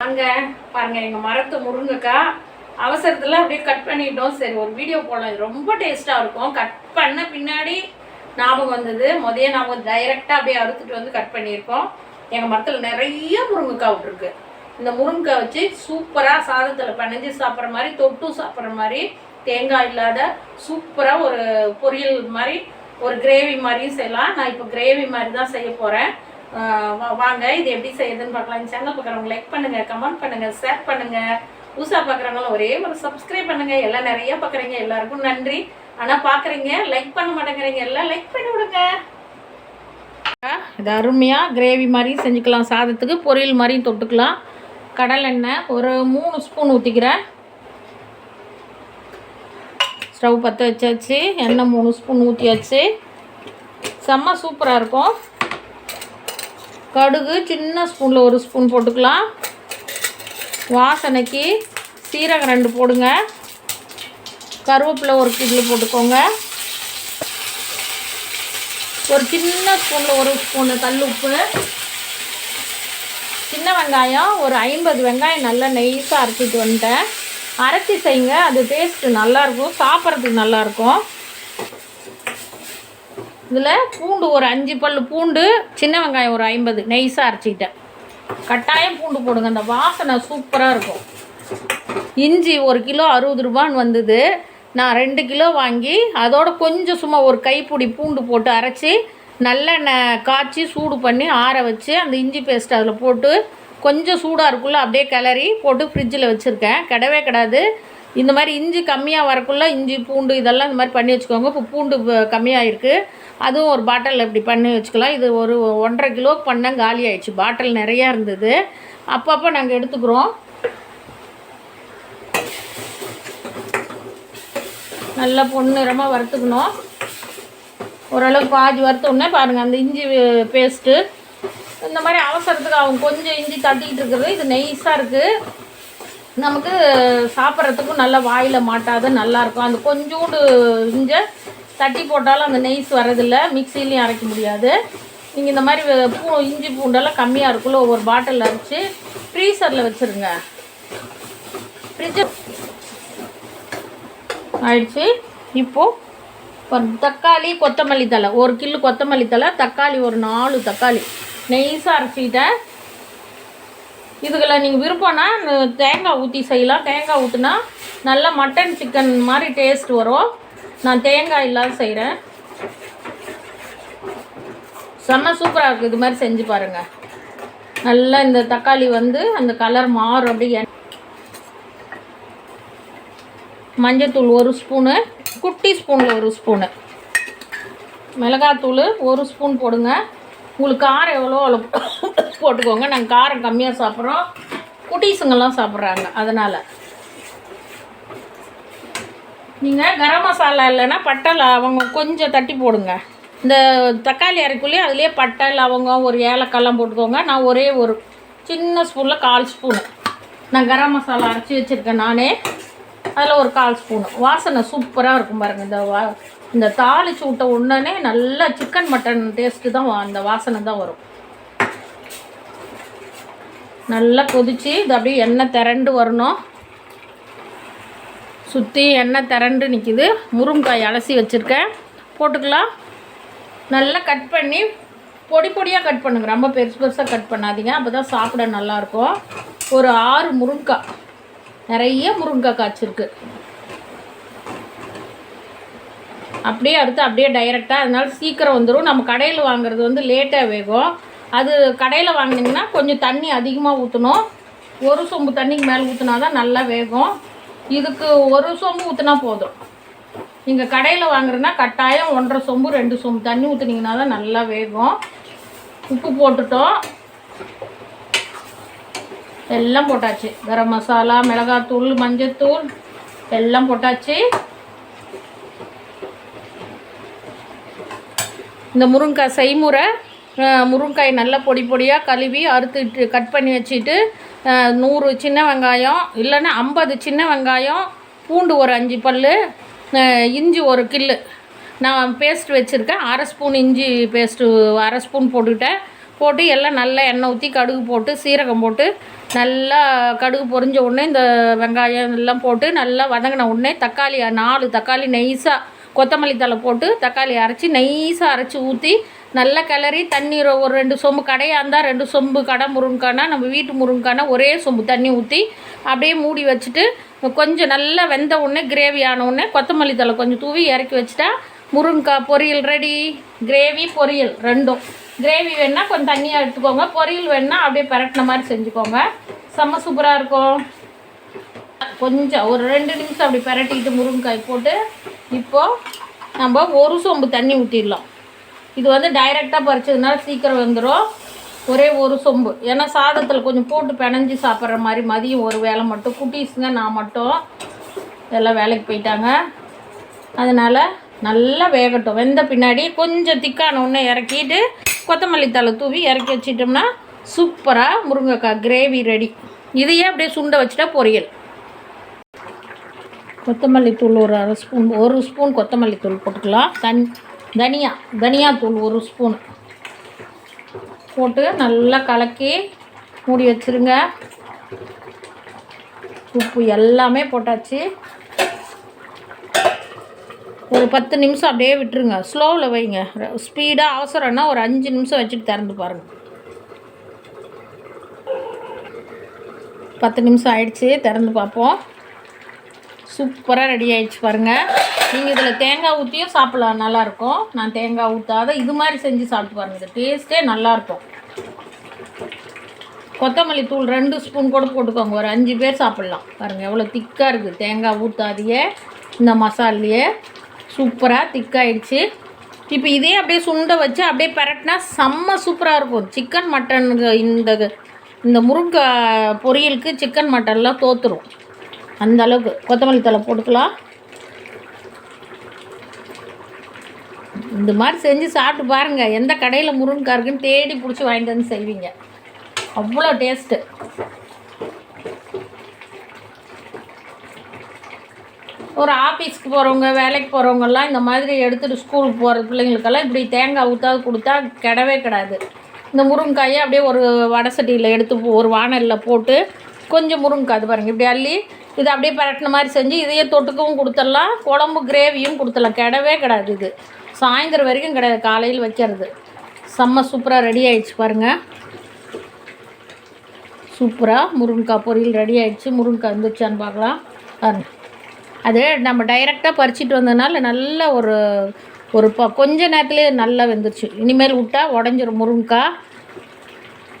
வாங்க பாருங்க எங்க மரத்து முருங்கைக்காய் அவசரத்துல அப்படியே கட் பண்ணிட்டோம். சரி ஒரு வீடியோ போடலாம். இது ரொம்ப டேஸ்டா இருக்கும். கட் பண்ண பின்னாடி ஞாபகம் வந்தது. முதல்ல ஞாபகம் டைரக்டா அப்படியே அறுத்துட்டு வந்து கட் பண்ணியிருக்கோம் எங்க மரத்துல நிறைய முருங்கைக்காய் விட்டுருக்கு. இந்த முருங்கைக்காய் வச்சு சூப்பரா சாதத்துல பிணைஞ்சு சாப்பிட்ற மாதிரி தொட்டு சாப்பிட்ற மாதிரி தேங்காய் இல்லாத சூப்பரா ஒரு பொரியல் மாதிரி ஒரு கிரேவி மாதிரியும் செய்யலாம். நான் இப்போ கிரேவி மாதிரி தான் செய்ய போறேன். வாங்க இது எப்படி செய்யுதுன்னு பார்க்கலாம். இந்த சேனல் பார்க்குறவங்க லைக் பண்ணுங்க கமெண்ட் பண்ணுங்க ஷேர் பண்ணுங்க. புதுசா பார்க்குறவங்களும் ஒரே ஒரு சப்ஸ்கிரைப் பண்ணுங்க. எல்லாம் நிறைய பார்க்குறீங்க. எல்லாருக்கும் நன்றி. ஆனால் பார்க்குறீங்க லைக் பண்ண மாட்டேங்கிறீங்க. எல்லாம் லைக் பண்ணி விடுங்க. இது அருமையாக கிரேவி மாதிரி செஞ்சுக்கலாம். சாதத்துக்கு பொரியல் மாதிரியும் தொட்டுக்கலாம். கடல் எண்ணெய் ஒரு மூணு ஸ்பூன் ஊற்றிக்கிறேன் ஸ்டவ் பற்ற வச்சாச்சு. எண்ணெய் மூணு ஸ்பூன் ஊற்றியாச்சு செம்ம சூப்பராக இருக்கும். கடுகு சின்ன ஸ்பூனில் ஒரு ஸ்பூன் போட்டுக்கலாம். வாசனைக்கு சீரகம் ரெண்டு போடுங்க. கருவேப்பிலை ஒரு கிலோ போட்டுக்கோங்க. ஒரு சின்ன ஸ்பூனில் ஒரு ஸ்பூனு கல் உப்பு. சின்ன வெங்காயம் ஒரு ஐம்பது வெங்காயம் நல்லா நெய்ஸாக அரைச்சிட்டு வந்துட்டேன். அரைச்சி செய்யுங்க அது டேஸ்ட்டு நல்லாயிருக்கும் சாப்பிட்றதுக்கு நல்லாயிருக்கும் இதில் பூண்டு ஒரு அஞ்சு பல் பூண்டு சின்ன வெங்காயம் ஒரு ஐம்பது. நெய்ஸாக அரைச்சிக்கிட்டேன். கட்டாயம் பூண்டு போடுங்க. அந்த வாசனை சூப்பராக இருக்கும். இஞ்சி ஒரு கிலோ அறுபது ரூபான்னு வந்தது. நான் ரெண்டு கிலோ வாங்கி அதோட கொஞ்சம் சும்மா ஒரு கைப்பிடி பூண்டு போட்டு அரைச்சி நல்லெண்ணெய் காய்ச்சி சூடு பண்ணி ஆற வச்சு அந்த இஞ்சி பேஸ்ட் அதில் போட்டு கொஞ்சம் சூடாக இருக்குள்ள அப்படியே கிளறி போட்டு ஃப்ரிட்ஜில் வச்சுருக்கேன். கிடவே கிடாது. இந்த மாதிரி இஞ்சி கம்மியாக வரக்குள்ள இஞ்சி பூண்டு இதெல்லாம் இந்த மாதிரி பண்ணி வச்சுக்கோங்க. இப்போ பூண்டு கம்மியாக இருக்குது அதுவும் ஒரு பாட்டில் இப்படி பண்ணி வச்சுக்கலாம். இது ஒரு ஒன்றரை கிலோக்கு பண்ணால் காலி ஆயிடுச்சு. பாட்டில் நிறையா இருந்தது. அப்பப்போ நாங்கள் எடுத்துக்கிறோம். நல்லா பொன்னிறமாக வறுத்துக்கணும். ஓரளவுக்கு பாதி வறுத்த உடனே பாருங்கள் அந்த இஞ்சி பேஸ்ட்டு இந்த மாதிரி அவசரத்துக்கு அவங்க கொஞ்சம் இஞ்சி தட்டிக்கிட்டு இருக்கிறது இது நெய்ஸாக இருக்குது நமக்கு சாப்பிட்றதுக்கும் நல்லா வாயில் மாட்டாத நல்லாயிருக்கும் அந்த கொஞ்சோண்டு இஞ்சை தட்டி போட்டாலும் அந்த நெய்ஸ் வரதில்ல மிக்சிலையும் அரைக்க முடியாது. நீங்கள் இந்த மாதிரி பூ இஞ்சி பூண்டெல்லாம் கம்மியாக இருக்குல்ல ஒவ்வொரு பாட்டில் அரைச்சி ஃப்ரீசரில் வச்சுருங்க. ஃப்ரிட்ஜு ஆயிடுச்சு. இப்போது தக்காளி கொத்தமல்லி தழை. ஒரு கிலோ கொத்தமல்லி தழை தக்காளி ஒரு நாலு தக்காளி. நெய்ஸாக அரைச்சிக்கிட்டேன் இதுகளை நீங்கள் விருப்பம்னா தேங்காய் ஊற்றி செய்யலாம். தேங்காய் ஊற்றினா நல்ல மட்டன் சிக்கன் மாதிரி டேஸ்ட் வரும். நான் தேங்காய் இல்லாத செய்கிறேன் செம்ம சூப்பராக இருக்குது இது மாதிரி செஞ்சு பாருங்கள் நல்லா இந்த தக்காளி வந்து அந்த கலர் மாறும். அப்படியே மஞ்சத்தூள் ஒரு ஸ்பூனு குட்டி ஸ்பூனில் ஒரு ஸ்பூனு. மிளகாத்தூள் ஒரு ஸ்பூன் போடுங்க. உங்களுக்கு காரம் எவ்வளோ அவ்வளோ போட்டுக்கோங்க. நாங்கள் காரம் கம்மியாக சாப்பிட்றோம். குட்டீஸுங்கெல்லாம் சாப்பிட்றாங்க. அதனால். நீங்கள் கரம் மசாலா இல்லைன்னா பட்டை லவங்கம் கொஞ்சம் தட்டி போடுங்க. இந்த தக்காளி அரைக்குள்ளேயே அதுலேயே பட்டை லவங்கம் ஒரு ஏலக்காய்லாம் போட்டுக்கோங்க. நான் ஒரே ஒரு சின்ன ஸ்பூனில் கால் ஸ்பூனு. நான் கரம் மசாலா அரைச்சி வச்சுருக்கேன் நானே. அதில் ஒரு கால் ஸ்பூனு. வாசனை சூப்பராக இருக்கும் பாருங்கள் இந்த வா இந்த தாளிச்சு விட்ட உடனே நல்லா சிக்கன் மட்டன் டேஸ்ட்டு தான் அந்த வாசனை தான் வரும். நல்லா கொதிச்சு இது அப்படியே எண்ணெய் திரண்டு வரணும். சுற்றி எண்ணெய் திரண்டு நிற்கிது முருங்காய் அலசி வச்சுருக்கேன். போட்டுக்கலாம். நல்லா கட் பண்ணி பொடி பொடியாக கட் பண்ணுங்க. ரொம்ப பெருசு பெருசாக கட் பண்ணாதீங்க. அப்போ தான் சாப்பிட நல்லாயிருக்கும் ஒரு ஆறு முருங்காய் நிறைய முருங்கைக்காய் காய்ச்சிருக்கு. அப்படியே அடுத்து அப்படியே டைரெக்டாக அதனால சீக்கிரம் வந்துடும் நம்ம கடையில் வாங்குறது வந்து லேட்டாக வேகும். அது கடையில் வாங்கினீங்கன்னா கொஞ்சம் தண்ணி அதிகமாக ஊற்றணும் ஒரு சொம்பு தண்ணிக்கு மேலே ஊற்றினா தான் நல்லா வேகும். இதுக்கு ஒரு சொம்பு ஊற்றினா போதும். நீங்கள் கடையில் வாங்குறதுனா கட்டாயம் ஒன்றரை சொம்பு ரெண்டு சொம்பு தண்ணி ஊற்றுனீங்கன்னா தான் நல்லா வேகும். உப்பு போட்டுட்டோம். எல்லாம் போட்டாச்சு. கரம் மசாலா மிளகாத்தூள் மஞ்சத்தூள் எல்லாம் போட்டாச்சு. இந்த முருங்கைக்காய் செய்முறை அஹ், முருங்காய் நல்லா பொடி பொடியாக கழுவி அறுத்துட்டு கட் பண்ணி வச்சுட்டு நூறு சின்ன வெங்காயம் இல்லைன்னா ஐம்பது சின்ன வெங்காயம் பூண்டு ஒரு அஞ்சு பல் இஞ்சி ஒரு கில்லு. நான் பேஸ்ட் வச்சுருக்கேன். அரை ஸ்பூன் இஞ்சி பேஸ்ட்டு அரை ஸ்பூன் போட்டுக்கிட்டேன். போட்டு எல்லாம் நல்லா எண்ணெய் ஊற்றி கடுகு போட்டு சீரகம் போட்டு நல்லா கடுகு பொரிஞ்ச உடனே இந்த வெங்காயம் எல்லாம் போட்டு நல்லா வதங்கின உடனே தக்காளி நாலு தக்காளி நைஸாக கொத்தமல்லி தழை போட்டு தக்காளி அரைச்சி நைஸாக அரைச்சி ஊற்றி நல்லா கிளறி தண்ணி ஒரு ஒரு ரெண்டு சொம்பு கடையாக இருந்தால் ரெண்டு சொம்பு கடை முருங்கைக்கானா நம்ம வீட்டு முருங்கைக்கானா ஒரே சொம்பு தண்ணி ஊற்றி அப்படியே மூடி வச்சுட்டு கொஞ்சம் நல்லா வெந்த உடனே கிரேவி ஆன உடனே கொத்தமல்லி தழை கொஞ்சம் தூவி இறக்கி வச்சுட்டா முருங்கைக்காய் பொரியல் ரெடி கிரேவி பொரியல் ரெண்டும். கிரேவி வேணால் கொஞ்சம் தண்ணியாக எடுத்துக்கோங்க. பொரியல் வேணால் அப்படியே பரட்டின மாதிரி செஞ்சுக்கோங்க. செம்ம சூப்பராக இருக்கும். கொஞ்சம் ஒரு ரெண்டு நிமிஷம் அப்படி பரட்டிக்கிட்டு முருங்கைக்காய் போட்டு இப்போது நம்ம ஒரு சொம்பு தண்ணி ஊற்றிடலாம் இது வந்து டைரெக்டாக பறிச்சதுனால சீக்கிரம் வந்துடும் ஒரே ஒரு சொம்பு. ஏன்னா சாதத்தில் கொஞ்சம் போட்டு பிணைஞ்சு சாப்பிட்ற மாதிரி மதியம் ஒரு வேளை மட்டும். குட்டீஸுங்க நான் மட்டும். எல்லாம் வேலைக்கு போயிட்டாங்க. அதனால் நல்லா வேகட்டும். வெந்த பின்னாடி கொஞ்சம் திக்கான ஒன்று இறக்கிட்டு கொத்தமல்லி தழை தூவி இறக்கி வச்சிட்டோம்னா சூப்பராக முருங்கைக்காய் கிரேவி ரெடி இதையே அப்படியே சுண்டை வச்சுட்டா பொரியல். கொத்தமல்லி தூள் ஒரு அரை ஸ்பூன் ஒரு ஸ்பூன் கொத்தமல்லி தூள் போட்டுக்கலாம். தன் தனியா தனியா தூள் ஒரு ஸ்பூன். போட்டு நல்லா கலக்கி மூடி வச்சுருங்க. உப்பு எல்லாமே போட்டாச்சு. ஒரு பத்து நிமிஷம் அப்படியே விட்டுருங்க. ஸ்லோவில் வைங்க. ஸ்பீடாக அவசரம்னா ஒரு அஞ்சு நிமிஷம் வச்சுட்டு திறந்து பாருங்கள் பத்து நிமிஷம் ஆயிடுச்சு. திறந்து பார்ப்போம். சூப்பராக ரெடி ஆயிடுச்சு பாருங்கள் நீங்கள் இதில் தேங்காய் ஊற்றியும் சாப்பிட்லாம். நல்லாயிருக்கும். நான் தேங்காய் ஊற்றாத இது மாதிரி செஞ்சு சாப்பிட்டு பாருங்கள் இது டேஸ்ட்டே நல்லாயிருக்கும். கொத்தமல்லி தூள் ரெண்டு ஸ்பூன் கூட போட்டுக்கோங்க. ஒரு அஞ்சு பேர் சாப்பிட்லாம். பாருங்கள் எவ்வளோ திக்காக இருக்குது தேங்காய் ஊற்றாதையே இந்த மசாலையே. சூப்பராக திக்காயிடுச்சு. இப்போ இதே அப்படியே சுண்டை வச்சு அப்படியே பரட்டினா செம்ம சூப்பராக இருக்கும். சிக்கன் மட்டன் இந்த இந்த முருங்கை பொரியலுக்கு சிக்கன் மட்டன்லாம் தோற்றுரும் அந்த அளவுக்கு. கொத்தமல்லி தழை போட்டுக்கலாம். இந்த மாதிரி செஞ்சு சாப்பிட்டு பாருங்கள் எந்த கடையில் முருங்கைக்காய் இருக்குன்னு தேடி பிடிச்சி வாங்கிட்டு வந்து செய்வீங்க. அவ்வளோ டேஸ்ட்டு ஒரு ஆஃபீஸ்க்கு போகிறவங்க வேலைக்கு போகிறவங்கெல்லாம் இந்த மாதிரி எடுத்துகிட்டு ஸ்கூலுக்கு போகிற பிள்ளைங்களுக்கெல்லாம் இப்படி தேங்காய் ஊற்றாது கொடுத்தா கிடவே கிடாது. இந்த முருங்கைக்காயை அப்படியே ஒரு வடை சட்டியில் எடுத்து ஒரு வானலில் போட்டு கொஞ்சம் முருங்கைக்காய் அது பாருங்கள் இப்படி அள்ளி இது அப்படியே பரட்டின மாதிரி செஞ்சு இதையே தொட்டுக்கவும் கொடுத்துடலாம். குழம்பு கிரேவியும் கொடுத்துடலாம். கிடவே கிடாது இது. சாயந்தரம் வரைக்கும் கிடையாது காலையில் வைக்கிறது. செம்ம சூப்பராக ரெடி ஆயிடுச்சு பாருங்கள் சூப்பராக முருங்கைக்காய் பொரியல் ரெடி ஆயிடுச்சு. முருங்கைக்காய் வந்துச்சான்னு பார்க்கலாம். பாருங்கள் அது நம்ம டைரெக்டாக பறிச்சிட்டு வந்ததுனால நல்ல ஒரு ஒரு ப கொஞ்ச நேரத்துலேயே நல்லா வெந்துருச்சு. இனிமேல் விட்டா உடஞ்சிரும் முருங்கைக்காய்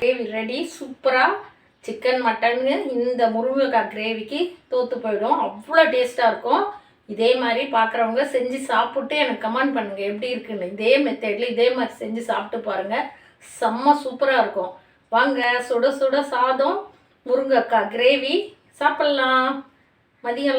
கிரேவி ரெடி சூப்பராக சிக்கன் மட்டனு இந்த முருங்கைக்காய் கிரேவிக்கு தோற்று போயிடும். அவ்வளோ டேஸ்ட்டாக இருக்கும். இதே மாதிரி பார்க்குறவங்க செஞ்சு சாப்பிட்டு எனக்கு கமெண்ட் பண்ணுங்கள் எப்படி இருக்குன்னு. இதே மெத்தடில் இதே மாதிரி செஞ்சு சாப்பிட்டு பாருங்கள் செம்ம சூப்பராக இருக்கும். வாங்க சுட சுட சாதம் முருங்கைக்காய் கிரேவி. சாப்பிட்லாம். மதியம்